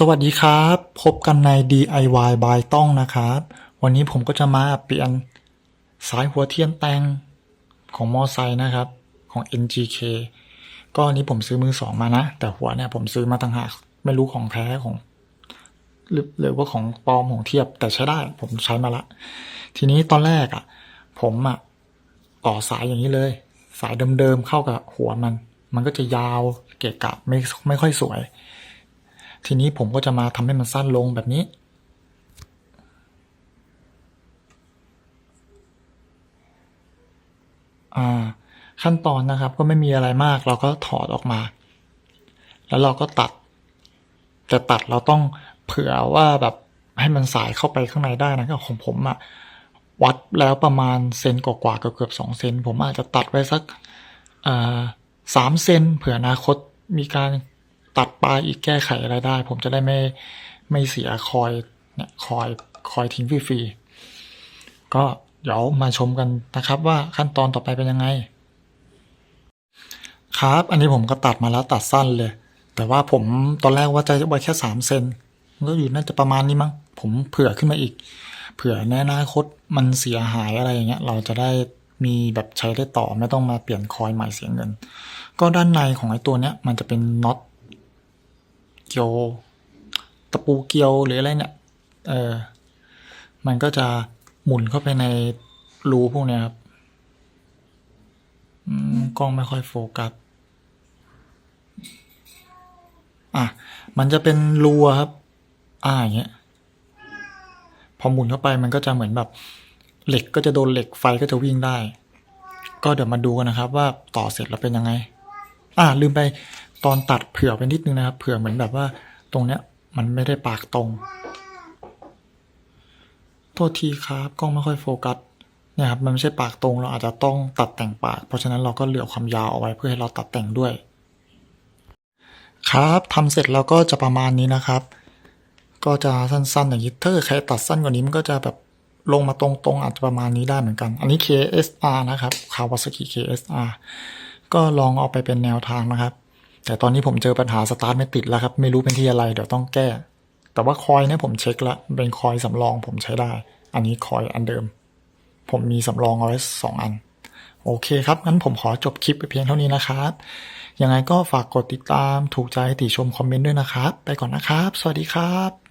สวัสดีครับ พบกันใน DIY by ต้องนะครับ วันนี้ผมก็จะมาเปลี่ยนสายหัวเทียนแตงของมอไซค์นะครับ ของ NGK ก็อันนี้ผมซื้อมือสองมานะ แต่หัวเนี่ยผมซื้อมาต่างหาก ไม่รู้ของแท้ของ หรือหรือว่าของปลอมของเทียบแต่ใช้ได้ ผมใช้มาละ ทีนี้ตอนแรกอะ ผมอะต่อสายอย่างนี้เลย สายเดิมๆเข้ากับหัวมัน มันก็จะยาวเกะกะไม่ไม่ค่อยสวย ทีนี้ผมก็จะมาทำให้มันสั้นลงแบบนี้ ขั้นตอนนะครับก็ไม่มีอะไรมาก เราก็ถอดออกมา แล้วเราก็ตัด แต่ตัดเราต้องเผื่อว่าแบบให้มันสายเข้าไปข้างในได้นะครับของผมอะวัดแล้วประมาณเซนกว่าๆเกือบสองเซนผมอาจจะตัดไว้สักสามเซนเผื่ออนาคตมีการ ตัดปลายอีกแก้ไขอะไรได้ ผมจะได้ไม่ไม่เสียคอยเนี่ยคอยคอยทิ้งฟรีๆก็เดี๋ยวมาชมกันนะครับว่าขั้นตอนต่อไปเป็นยังไง ครับ อันนี้ผมก็ตัดมาแล้วตัดสั้นเลย แต่ว่าผมตอนแรกว่าจะไว้แค่สามเซนก็อยู่น่าจะประมาณนี้มั้งผมเผื่อขึ้นมาอีก เผื่อในอนาคตมันเสียหายอะไรอย่างเงี้ย เราจะได้มีแบบใช้ได้ต่อไม่ต้องมาเปลี่ยนคอยใหม่เสียเงิน ก็ด้านในของไอ้ตัวเนี้ยมันจะเป็นน็อต เกียว ตะปูเกียวหรืออะไรเนี่ย เออ มันก็จะหมุนเข้าไปในรูพวกเนี้ยครับกล้องไม่ค่อยโฟกัส อะ มันจะเป็นรูครับ อ่าอย่างเงี้ย พอหมุนเข้าไปมันก็จะเหมือนแบบ เหล็กก็จะโดนเหล็กไฟก็จะวิ่งได้ ก็เดี๋ยวมาดูกันนะครับ ว่าต่อเสร็จแล้วเป็นยังไง อ่าลืมไป ตอนตัดเผื่อไปนิดนึงนะครับเผื่อเหมือนแบบว่าตรงเนี้ย มันไม่ได้ปากตรง โทษทีครับกล้องไม่ค่อยโฟกัสเนี่ยครับมันไม่ใช่ปากตรงเราอาจจะต้องตัดแต่งปาก เพราะฉะนั้นเราก็เหลือความยาวเอาไว้เพื่อให้เราตัดแต่งด้วย ครับทำเสร็จแล้วก็จะประมาณนี้นะครับ ก็จะสั้นๆอย่างนี้ถ้าใครตัดสั้นกว่านี้มันก็จะแบบลงมาตรงๆ อาจจะประมาณนี้ได้เหมือนกัน อันนี้ KSR นะครับ Kawasaki KSR ก็ลองเอาไปเป็นแนวทางนะครับ แต่ตอนนี้ผมเจอปัญหาสตาร์ทไม่ติดแล้วครับ ไม่รู้เป็นที่อะไรเดี๋ยวต้องแก้ แต่ว่าคอยเนี่ยผมเช็คแล้วเป็นคอยสำรองผมใช้ได้ อันนี้คอยอันเดิม ผมมีสำรองเอาไว้สองอัน โอเคครับงั้นผมขอจบคลิปไปเพียงเท่านี้นะครับยังไงก็ฝากกดติดตามถูกใจติชมคอมเมนต์ด้วยนะครับ ไปก่อนนะครับ สวัสดีครับ